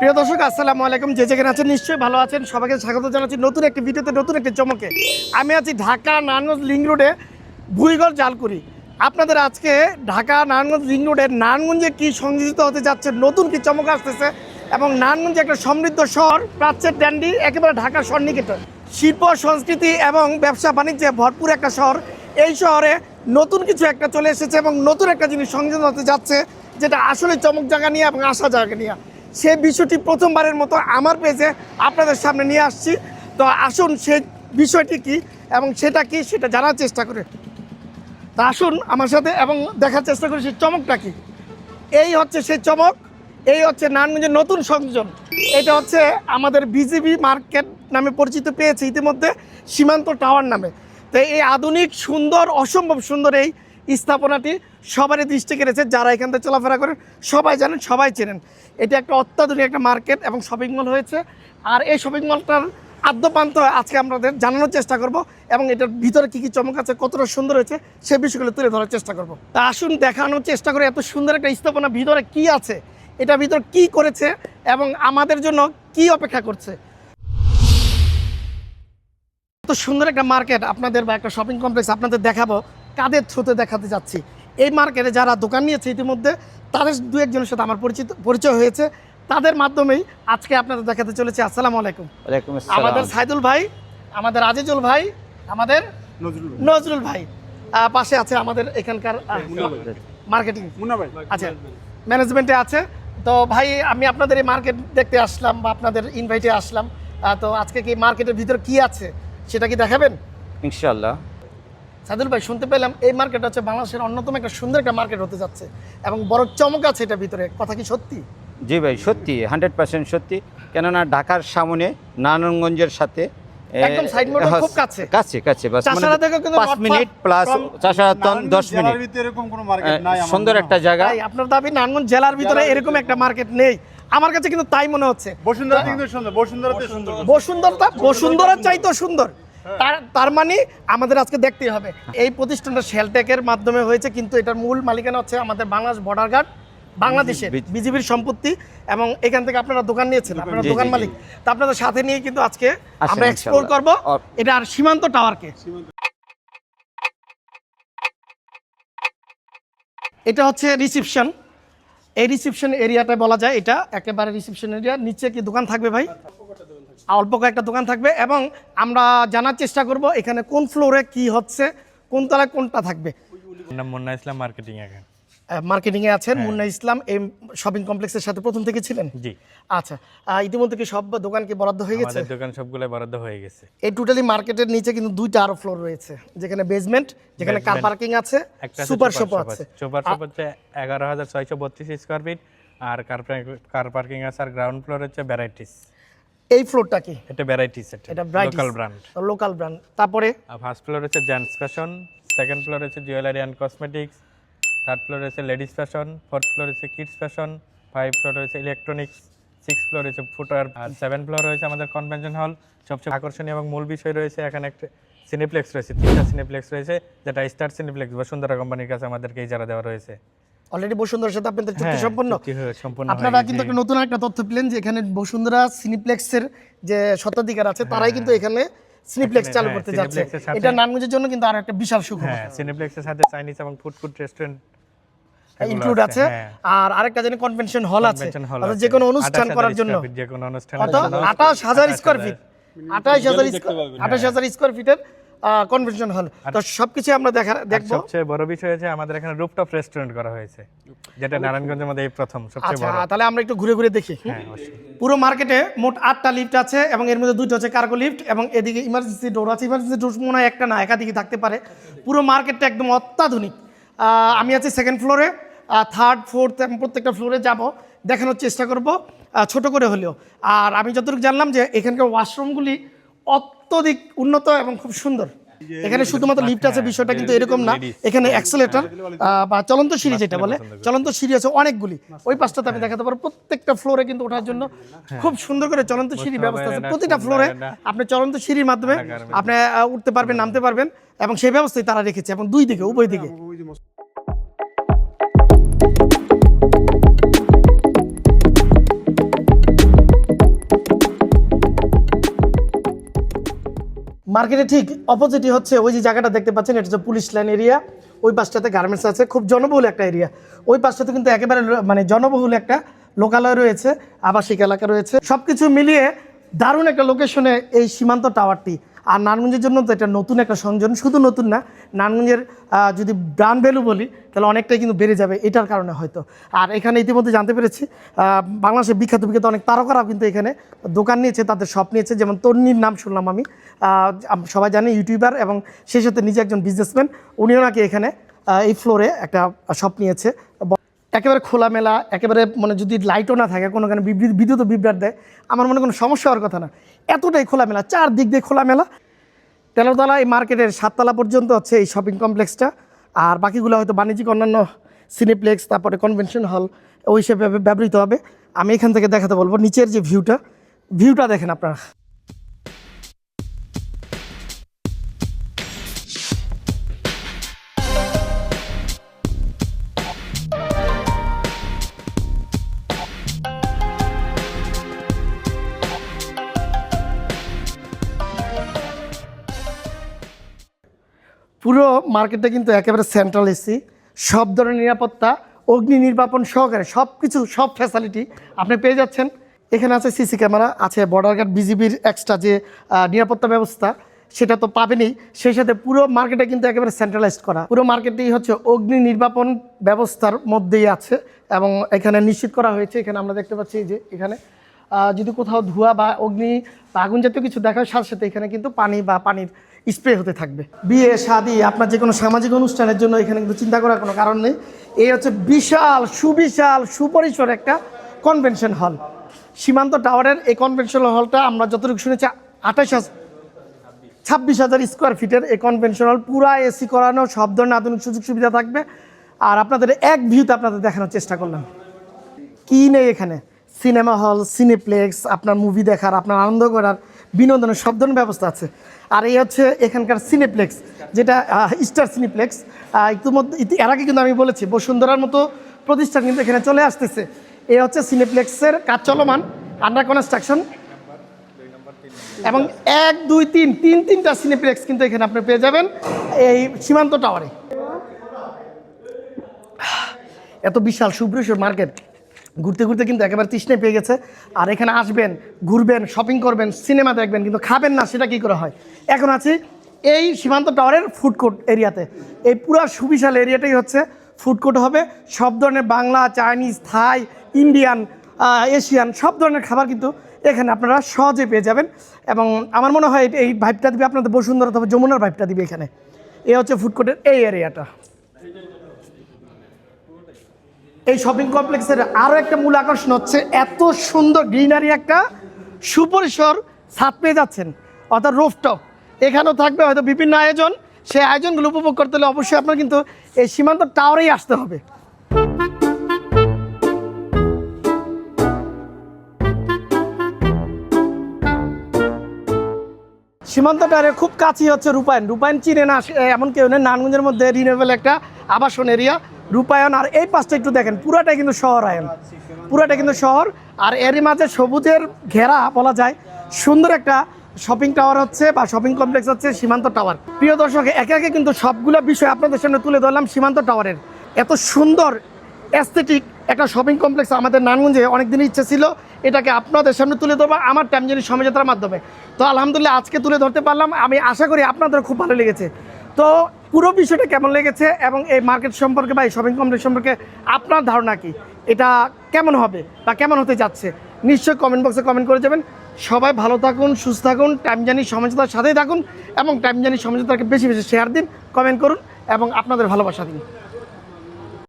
প্রিয় দর্শক, আসসালামু আলাইকুম। যে যেখানে আছেন নিশ্চয়ই ভালো আছেন। সবাইকে স্বাগত জানাচ্ছি নতুন একটি ভিডিওতে, নতুন একটি চমকে। আমি আছি ঢাকা নারায়ণগঞ্জ লিং রোডে, ভুইগড় জালকুড়ি। আপনাদের আজকে ঢাকা নারায়ণগঞ্জ লিং রোডে নারায়ণগঞ্জে কী সংযোজিত হতে যাচ্ছে, নতুন কি চমক আসতেছে এবং নারায়ণগঞ্জে একটা সমৃদ্ধ শহর, প্রাচ্যের ড্যান্ডি একেবারে ঢাকার সন্নিকটে। শিল্প, সংস্কৃতি এবং ব্যবসা বাণিজ্যে ভরপুর একটা শহর। এই শহরে নতুন কিছু একটা চলে এসেছে এবং নতুন একটা জিনিস সংযোজন হতে যাচ্ছে, যেটা আসলে চমক জায়গা নিয়ে এবং আশা জায়গা নিয়ে। সেই বিষয়টি প্রথমবারের মতো আমার পেজে আপনাদের সামনে নিয়ে আসছি। তো আসুন সেই বিষয়টি কি এবং সেটা কি সেটা জানার চেষ্টা করে। তা আসুন আমার সাথে এবং দেখার চেষ্টা করি সেই চমকটা কি। এই হচ্ছে সেই চমক, এই হচ্ছে নারায়ণগঞ্জের নতুন সংযোজন। এটা হচ্ছে আমাদের বিজিবি মার্কেট নামে পরিচিত পেয়েছে ইতিমধ্যে, সীমান্ত টাওয়ার নামে। তো এই আধুনিক, সুন্দর, অসম্ভব সুন্দর এই স্থাপনাটি সবারই দৃষ্টি কেড়েছে, যারা এখান থেকে চলাফেরা করেন, সবাই জানেন, সবাই চেনেন। এটি একটা অত্যাধুনিক একটা মার্কেট এবং শপিং মল হয়েছে। আর এই শপিং মলটার আদ্যপান্ত আজকে আমাদের জানানোর চেষ্টা করব এবং এটার ভিতরে কী কী চমক আছে, কতটা সুন্দর হয়েছে, সে বিষয়গুলো তুলে ধরার চেষ্টা করব। তা আসুন দেখানোর চেষ্টা করে এত সুন্দর একটা স্থাপনা ভিতরে কি আছে, এটা ভিতর কি করেছে এবং আমাদের জন্য কি অপেক্ষা করছে। এত সুন্দর একটা মার্কেট আপনাদের বা একটা শপিং কমপ্লেক্স আপনাদের দেখাবো। কাদের থ্রুতে দেখাতে যাচ্ছি। এই মার্কেটে যারা দোকান নিয়েছে ইতিমধ্যে তাদের দু একজনের সাথে আমার পরিচিত পরিচয় হয়েছে। তাদের মাধ্যমেই আজকে আপনাদের দেখাতে চলেছে। আসসালামু আলাইকুম। আমাদের সাইদুল ভাই আমাদের আজিজুল ভাই আমাদের নজরুল ভাই। পাশে আছে আমাদের এখানকার মার্কেটিং মুন্না আচ্ছা ম্যানেজমেন্টে আছে। তো ভাই আমি আপনাদের এই মার্কেট দেখতে আসলাম বা আপনাদের ইনভাইটে আসলাম। তো আজকে কি মার্কেটের ভিতরে কি আছে সেটা কি দেখাবেন? ইনশাআল্লাহ। সাদুল ভাই শুনতে পেলাম এই মার্কেট হচ্ছে বাংলাদেশের অন্যতম একটা সুন্দর একটা মার্কেট হতে যাচ্ছে এবং বড় চমক আছে এটা ভিতরে। কথা কি সত্যি? জি ভাই সত্যি হান্ড্রেড পার্সেন্ট সত্যি। কেননা ঢাকার সামনে নারায়ণগঞ্জের সাথে একদম side মোড়ে হ্যাঁ, খুব কাছে। কাছে কাছে বাস কিন্তু পাঁচ মিনিট প্লাস from- চাষারা দশ মিনিট। ভিতরে এরকম কোনো মার্কেট নাই সুন্দর একটা। জায়গা। আপনার দাবি নারায়ণগঞ্জ জেলার ভিতরে এরকম একটা মার্কেট নেই। আমার কাছে কিন্তু তাই মনে হচ্ছে। বসুন্ধরা কিন্তু সুন্দর বসুন্ধরাতে সুন্দর। বসুন্ধরতা বসুন্ধরার চাইতেও সুন্দর। তার তার মানে আমাদের আজকে দেখতেই হবে। এই প্রতিষ্ঠানটা শেলটেকের মাধ্যমে হয়েছে কিন্তু এটার মূল মালিকানা হচ্ছে আমাদের বাংলাদেশ বর্ডার গার্ড বাংলাদেশের বিজিবির সম্পত্তি এবং এখান থেকে আপনারা দোকান নিয়েছেন আপনারা দোকান। মালিক। তা আপনাদের সাথে নিয়ে কিন্তু আজকে আমরা এক্সপ্লোর করব। এটা আর সীমান্ত টাওয়ারকে এটা হচ্ছে রিসিপশন এই রিসিপশন এরিয়াটা বলা যায় এটা একেবারে রিসিপশন এরিয়া নিচে কি দোকান থাকবে ভাই? অল্প কয়েকটা দোকান থাকবে এবং আমরা জানার চেষ্টা করব এখানে কোন ফ্লোরে কি হচ্ছে কোন তলায় কোনটা থাকবে। মুন্না ইসলাম মার্কেটিং এখন মার্কেটিং এ আছেন মুন্না ইসলাম এই শপিং কমপ্লেক্সের সাথে প্রথম থেকে ছিলেন? জি। আচ্ছা ইতিমধ্যে কি সব দোকান কি বরাদ্দ হয়ে গেছে? আমাদের দোকান সবগুলো বরাদ্দ হয়ে গেছে। এই টোটালি মার্কেটের নিচে কিন্তু দুইটা আরও ফ্লোর রয়েছে যেখানে বেসমেন্ট যেখানে কার পার্কিং আছে সুপার শপ আছে। সুপার শপ হচ্ছে এগারো হাজার ছয়শো বত্রিশ স্কোয়ার ফিট আর কার কার পার্কিং আছে আর গ্রাউন্ড ফ্লোর হচ্ছে ভ্যারাইটিস এই ফ্লোরটা কি এটা ভ্যারাইটিস এটা লোকাল ব্র্যান্ড লোকাল ব্র্যান্ড তারপরে? ফার্স্ট ফ্লোর হচ্ছে জেন্টস ফ্যাশন সেকেন্ড ফ্লোর হচ্ছে jewellery and cosmetics third floor হচ্ছে লেডিস ফ্যাশন ফোর্থ ফ্লোর হচ্ছে কিডস ফ্যাশন ফাইভ ফ্লোর হচ্ছে ইলেকট্রনিক্স সিক্স ফ্লোর হচ্ছে ফুটওয়্যার আর সেভেন ফ্লোর রয়েছে আমাদের কনভেনশন হল সবচেয়ে আকর্ষণীয় এবং মূল বিষয় রয়েছে এখানে একটা সিনেপ্লেক্স রয়েছে তিনটা সিনেপ্লেক্স রয়েছে যেটা স্টার সিনেপ্লেক্স বসুন্ধরা কোম্পানির কাছে আমাদেরকে ইজারা দেওয়া রয়েছে। অলরেডি বসুন্ধরার সাথে আপনাদের চুক্তি হ্যাঁ, সম্পন্ন? হয়ে- আপনারা কিন্তু একটা নতুন একটা তথ্য পেলেন যে এখানে বসুন্ধরা সিনিপ্লেক্সের যে স্বত্বাধিকার আছে তারাই কিন্তু এখানে সিনিপ্লেক্স চালু হ্যাঁ, করতে যাচ্ছে। এটা নারায়ণগঞ্জের জন্য কিন্তু আর একটা বিশাল সুখবর। হ্যাঁ সিনেপ্লেক্সের সাথে চাইনিজ এবং ফুড ফুড রেস্টুরেন্ট ইনক্লুড আছে হ্যাঁ। আর আরেকটা জানি কনভেনশন হল আছে। অর্থাৎ যে কোনো অনুষ্ঠান করার জন্য। যে কোনো অনুষ্ঠান কত আঠাশ হাজার স্কোয়ার ফিট আঠাশ হাজার আঠাশ হাজার স্কোয়ার ফিটের কনভেনশন হল। তো সবকিছু আমরা দেখা দেখব। সবচেয়ে বড় বিষয় হচ্ছে আমাদের এখানে রুফটপ রেস্টুরেন্ট করা হয়েছে যেটা নারায়ণগঞ্জের মধ্যে এই প্রথম সবচেয়ে আচ্ছা বড়। তাহলে আমরা একটু ঘুরে ঘুরে দেখি। হ্যাঁ পুরো মার্কেটে মোট আটটা লিফট আছে এবং এর মধ্যে দুটো হচ্ছে কার্গো লিফট এবং এদিকে ইমার্জেন্সি ডোর আছে। ইমার্জেন্সি ডোর মনে হয় একটা না একাধিক থাকতে পারে। পুরো মার্কেটটা একদম অত্যাধুনিক। আমি আছি সেকেন্ড ফ্লোরে থার্ড ফোর্থ প্রত্যেকটা ফ্লোরে যাব দেখানোর চেষ্টা করব। ছোট করে হলেও। আর আমি যতটুকু জানলাম যে এখানকার ওয়াশরুমগুলি অত্যধিক উন্নত এবং খুব সুন্দর। এখানে শুধুমাত্র লিফট আছে বিষয়টা কিন্তু এরকম না। এখানে অ্যাক্সেলেটার বা চলন্ত সিঁড়ি যেটা বলে চলন্ত সিঁড়ি আছে অনেকগুলি। ওই পাশটাতে আমি দেখাতে পারব প্রত্যেকটা ফ্লোরে কিন্তু ওঠার জন্য খুব সুন্দর করে চলন্ত সিঁড়ি ব্যবস্থা আছে। প্রতিটা ফ্লোরে আপনি চলন্ত সিঁড়ির মাধ্যমে আপনি উঠতে পারবেন নামতে পারবেন এবং সেই ব্যবস্থাই তারা রেখেছে এবং দুই দিকে উভয় দিকে। মার্কেটে ঠিক অপোজিটই হচ্ছে ওই যে জায়গাটা দেখতে পাচ্ছেন, এটা হচ্ছে পুলিশ লাইন এরিয়া ওই পাশটাতে গার্মেন্টস আছে, খুব জনবহুল একটা এরিয়া ওই পাশটাতে কিন্তু একেবারে মানে জনবহুল একটা লোকালয় রয়েছে, আবাসিক এলাকা রয়েছে। সব কিছু মিলিয়ে দারুণ একটা লোকেশনে এই সীমান্ত টাওয়ারটি আর নারায়ণগঞ্জের জন্য তো এটা নতুন একটা সংযোজন, শুধু নতুন না, নারায়ণগঞ্জের যদি ব্র্যান্ড ভ্যালু বলি, তাহলে অনেকটাই কিন্তু বেড়ে যাবে এটার কারণে হয়তো। আর এখানে ইতিমধ্যে জানতে পেরেছি বাংলাদেশের বিখ্যাত বিখ্যাত অনেক তারকারাও কিন্তু এখানে দোকান নিয়েছে, তাদের শপ নিয়েছে, যেমন তন্নির নাম শুনলাম আমি। সবাই জানে ইউটিউবার এবং সেই সাথে নিজে একজন বিজনেসম্যান উনিও নাকি এখানে এই ফ্লোরে একটা শপ নিয়েছে। একেবারে খোলামেলা, একেবারে মানে যদি লাইটও না থাকে, কোনো কারণে বিদ্যুৎ বিভ্রাট দেয়, আমার মনে কোনো সমস্যা হওয়ার কথা না। এতটাই খোলামেলা চার দিক দিয়ে খোলামেলা। তেরোতলা এই মার্কেটের সাততলা পর্যন্ত হচ্ছে এই শপিং কমপ্লেক্সটা আর বাকিগুলো হয়তো বাণিজ্যিক অন্যান্য সিনেপ্লেক্স তারপরে কনভেনশন হল ওই হিসেবে ব্যবহৃত হবে। আমি এখান থেকে দেখাতে বলব, নিচের যে ভিউটা ভিউটা দেখেন আপনারা। পুরো মার্কেটটা কিন্তু একেবারে সেন্ট্রাল এসি সব ধরনের নিরাপত্তা, অগ্নি নির্বাপন সহকারে সব কিছু সব ফ্যাসিলিটি আপনি পেয়ে যাচ্ছেন। এখানে আছে সিসি ক্যামেরা আছে বর্ডার গার্ড বিজিবির এক্সট্রা যে নিরাপত্তা ব্যবস্থা, সেটা তো পাবেনই। সেই সাথে পুরো মার্কেটে কিন্তু একেবারে সেন্ট্রালাইজড করা। পুরো মার্কেটেই হচ্ছে অগ্নি নির্বাপন ব্যবস্থার মধ্যেই আছে এবং এখানে নিশ্চিত করা হয়েছে। এখানে আমরা দেখতে পাচ্ছি যে এখানে যদি কোথাও ধোঁয়া বা অগ্নি বা আগুন জাতীয় কিছু দেখার সাথে সাথে এখানে কিন্তু পানি বা পানির স্প্রে হতে থাকবে। বিয়ে, শাদি, আপনার যে কোনো সামাজিক অনুষ্ঠানের জন্য এখানে কিন্তু চিন্তা করার কোনো কারণ নেই। এই হচ্ছে বিশাল, সুবিশাল, সুপরিসর একটা কনভেনশন হল সীমান্ত টাওয়ারের এই কনভেনশন হলটা আমরা যতটুকু শুনেছি, আঠাশ হাজার ছাব্বিশ হাজার স্কোয়ার ফিটের এই কনভেনশন হল পুরা এসি করানো, সব ধরনের আধুনিক সুযোগ সুবিধা থাকবে। আর আপনাদের এক ভিউতে আপনাদের দেখানোর চেষ্টা করলাম। কি নেই এখানে? সিনেমা হল, সিনেপ্লেক্স, আপনার মুভি দেখার, আপনার আনন্দ করার, বিনোদনের সব ধরনের ব্যবস্থা আছে। আর এই হচ্ছে এখানকার সিনেপ্লেক্স, যেটা স্টার সিনেপ্লেক্স। ইতিমধ্যে, ইতি- এর আগে কিন্তু আমি বলেছি, বসুন্ধরার মতো প্রতিষ্ঠান কিন্তু এখানে চলে আসতেছে। এই হচ্ছে সিনেপ্লেক্সের কাজ চলমান আন্ডার কনস্ট্রাকশন এবং এক, দুই, তিন তিন, তিনটা সিনেপ্লেক্স কিন্তু এখানে আপনি পেয়ে যাবেন, এই সীমান্ত টাওয়ারে। এত বিশাল সুব্রসর মার্কেট। ঘুরতে ঘুরতে কিন্তু একেবারে তৃষ্ণে পেয়ে গেছে। আর এখানে আসবেন, ঘুরবেন শপিং করবেন সিনেমা দেখবেন, কিন্তু খাবেন না, সেটা কী করে হয়? এখন আছি এই সীমান্ত টাওয়ারের ফুড কোর্ট এরিয়াতে এই পুরো সুবিশাল এরিয়াটাই হচ্ছে ফুড কোর্ট হবে। সব ধরনের Bangla Chinese Thai Indian Asian সব ধরনের খাবার কিন্তু এখানে আপনারা সহজে পেয়ে যাবেন। এবং আমার মনে হয় এই ভাইবটা দিবে আপনাদের বসুন্ধরা অথবা যমুনার ভাইবটা দিবে এখানে। এ হচ্ছে ফুড কোর্টের এই এরিয়াটা এই শপিং কমপ্লেক্সের আরও একটা মূল আকর্ষণ হচ্ছে এত সুন্দর গ্রিনারি একটা সুপরিসর ছাদ পেয়ে যাচ্ছেন, অর্থাৎ রোফটপ এখানেও থাকবে হয়তো বিভিন্ন আয়োজন। সেই আয়োজনগুলো উপভোগ করতে হলে অবশ্যই আপনার কিন্তু এই সীমান্ত টাওয়ারেই আসতে হবে। সীমান্ত টাওয়ারের খুব কাছেই হচ্ছে রূপায়ণ। রূপায়ণ চিনে না, এমন কেউ নেই। নারায়ণগঞ্জের মধ্যে রিনিউয়েবল একটা আবাসন এরিয়া রূপায়ণ আর এই পাশটা একটু দেখেন, পুরাটাই কিন্তু শহরায়ন পুরাটা কিন্তু শহর, আর এরই মাঝে সবুজের ঘেরা বলা যায়। সুন্দর একটা শপিং টাওয়ার হচ্ছে বা শপিং কমপ্লেক্স হচ্ছে সীমান্ত টাওয়ার প্রিয় দর্শক, একে একে কিন্তু সবগুলো বিষয় আপনাদের সামনে তুলে ধরলাম সীমান্ত টাওয়ারের এত সুন্দর অ্যাস্থেটিক একটা শপিং কমপ্লেক্স আমাদের নানগঞ্জে অনেক দিনই ইচ্ছে ছিল, এটাকে আপনাদের সামনে তুলে ধরবো আমার টাইমজানি সমঝোতার মাধ্যমে। তো আলহামদুলিল্লাহ আজকে তুলে ধরতে পারলাম, আমি আশা করি আপনাদের খুব ভালো লেগেছে। তো পুরো বিষয়টা কেমন লেগেছে এবং এই মার্কেট সম্পর্কে বা এই শপিং কমপ্লেক্স সম্পর্কে আপনার ধারণা কি? এটা কেমন হবে বা কেমন হতে যাচ্ছে? নিশ্চয়ই কমেন্ট বক্সে কমেন্ট করে যাবেন। সবাই ভালো থাকুন, সুস্থ থাকুন টাইম জানি সমঝোতার সাথেই থাকুন এবং টাইম জানি সমঝোতাকে বেশি বেশি শেয়ার দিন কমেন্ট করুন এবং আপনাদের ভালোবাসা দিন।